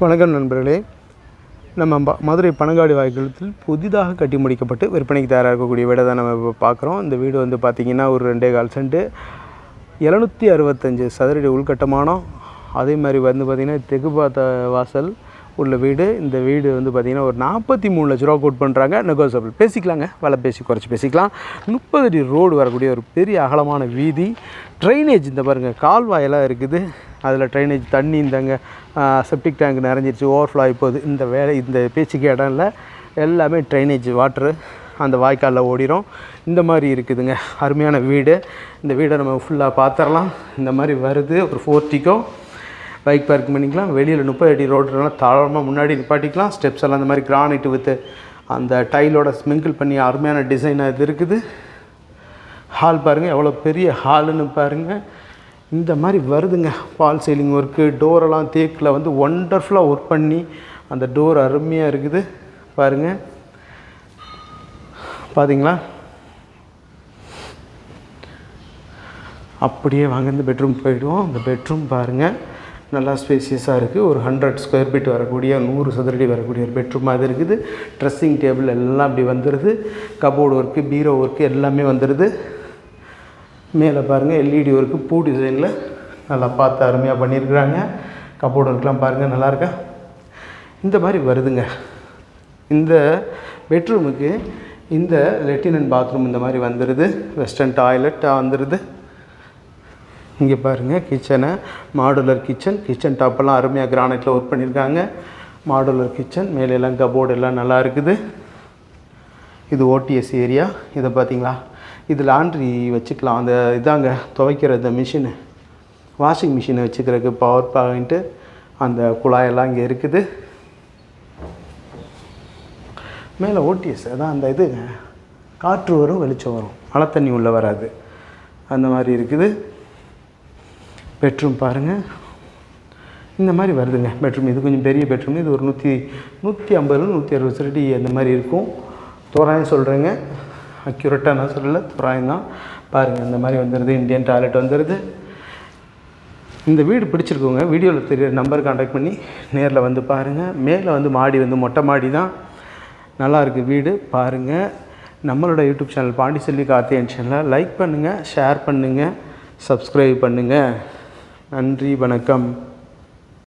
வணக்கம் நண்பர்களே. நம்ம மதுரை பனங்காடி வாய்க்காலத்தில் புதிதாக கட்டி முடிக்கப்பட்டு விற்பனைக்கு தயாராக இருக்கக்கூடிய வீடை தான் நம்ம இப்போ பார்க்குறோம். இந்த வீடு வந்து பார்த்திங்கன்னா ஒரு ரெண்டே கால் சென்ட்டு எழுநூற்றி அறுபத்தஞ்சு சதுரடி உள்கட்டமானம் அதே மாதிரி வந்து பார்த்திங்கன்னா தெற்கு பார்த்த வாசல் உள்ள வீடு. இந்த வீடு வந்து பார்த்திங்கன்னா ஒரு நாற்பத்தி மூணு லட்ச ரூபா கோட் பண்ணுறாங்க நெகோசபிள் பேசிக்கலாங்க. வில பேசி குறைச்சி பேசிக்கலாம். முப்பது அடி ரோடு வரக்கூடிய ஒரு பெரிய அகலமான வீதி. ட்ரைனேஜ் இந்த பாருங்கள் கால்வாயெல்லாம் இருக்குது. அதில் ட்ரைனேஜ் தண்ணி இந்தங்க செப்டிக் டேங்க் நிறைஞ்சிருச்சு ஓவர்ஃப்ளோ ஆகி போகுது. இந்த வேலை இந்த பேச்சுக்கு இடம் இல்லை. எல்லாமே ட்ரைனேஜ் வாட்ரு அந்த வாய்க்காலில் ஓடிரும். இந்த மாதிரி இருக்குதுங்க. அருமையான வீடு. இந்த வீடை நம்ம ஃபுல்லாக பார்த்துடலாம் இந்த மாதிரி வருது ஒரு ஃபோர்ட்டிக்கும் பைக் பார்க் பண்ணிக்கலாம். வெளியில் முப்பது அடி ரோடுலாம் தாராளமாக முன்னாடி நிப்பாட்டிக்கலாம். ஸ்டெப்ஸ் எல்லாம் அந்த மாதிரி கிரானைட் வித்து அந்த டைலோட ஸ்மிங்கிள் பண்ணி அருமையான டிசைனாக இது இருக்குது. ஹால் பாருங்கள் எவ்வளோ பெரிய ஹாலுன்னு பாருங்கள் இந்த மாதிரி வருதுங்க. பால் சீலிங் ஒர்க்கு டோரெல்லாம் தேக்கில் வந்து ஒண்டர்ஃபுல்லாக ஒர்க் பண்ணி அந்த டோர் அருமையாக இருக்குது. பாருங்கள் பார்த்தீங்களா அப்படியே வாங்க இந்த பெட்ரூம் போயிடுவோம். இந்த பெட்ரூம் பாருங்கள் நல்லா ஸ்பேசியஸாக இருக்குது ஒரு ஹண்ட்ரட் ஸ்கொயர் ஃபீட் வரக்கூடிய நூறு சதுரடி வரக்கூடிய ஒரு பெட்ரூம் அது இருக்குது. ட்ரெஸ்ஸிங் டேபிள் எல்லாம் அப்படி வந்துடுது கபோர்டு ஒர்க்கு பீரோ ஒர்க்கு எல்லாமே வந்துடுது மேலே பாருங்கள் எல்இடி ஒர்க்கு பூ டிசைனில் நல்லா பார்த்து அருமையாக பண்ணியிருக்கிறாங்க. கபோர்டு ஒர்க்லாம் பாருங்கள் நல்லாயிருக்கா இந்த மாதிரி வருதுங்க. இந்த பெட்ரூமுக்கு இந்த லெட்டின் அண்ட் பாத்ரூம் இந்த மாதிரி வந்துடுது வெஸ்டர்ன் டாய்லெட் வந்துடுது இங்கே பாருங்கள் கிச்சனை மாடுலர் கிச்சன் கிச்சன் டாப்பெல்லாம் அருமையாக கிரானைட்டில் ஒர்க் பண்ணியிருக்காங்க. மாடுலர் கிச்சன் மேலெல்லாம் கபோர்டு எல்லாம் நல்லா இருக்குது. இது ஓடிஎஸ் ஏரியா இதை பார்த்தீங்களா? இது லாண்ட்ரி வச்சுக்கலாம். அந்த இதாங்க துவைக்கிற இந்த மிஷினு வாஷிங் மிஷினை வச்சுக்கிறதுக்கு பவர் பாயிண்ட்டு அந்த குழாயெல்லாம் இங்கே இருக்குது. மேலே ஓடிஎஸ் அதான் அந்த இது. காற்று வரும் வெளிச்சம் வரும். மழை தண்ணி உள்ளே வராது. அந்த மாதிரி இருக்குது. பெட்ரூம் பாருங்கள் இந்த மாதிரி வருதுங்க பெட்ரூம் இது கொஞ்சம் பெரிய பெட்ரூம் இது ஒரு நூற்றி நூற்றி ஐம்பது நூற்றி அறுபது சரடி அந்த மாதிரி இருக்கும். தோராயம் சொல்கிறேங்க அக்யூரேட்டாக நான் சொல்லலை தோராயம் தான் பாருங்கள் இந்த மாதிரி வந்துடுது இந்தியன் டாய்லெட் வந்துடுது இந்த வீடு பிடிச்சிருக்கோங்க வீடியோவில் தெரிய நம்பர் காண்டாக்ட் பண்ணி நேரில் வந்து பாருங்கள் மேலே வந்து மாடி வந்து மொட்டை மாடி தான் நல்லா இருக்குது வீடு பாருங்கள் நம்மளோட யூடியூப் சேனல் பாண்டிச்செல்வி கார்த்தியன் சேனலில் லைக் பண்ணுங்கள் ஷேர் பண்ணுங்கள் சப்ஸ்கிரைப் பண்ணுங்கள் நன்றி வணக்கம்.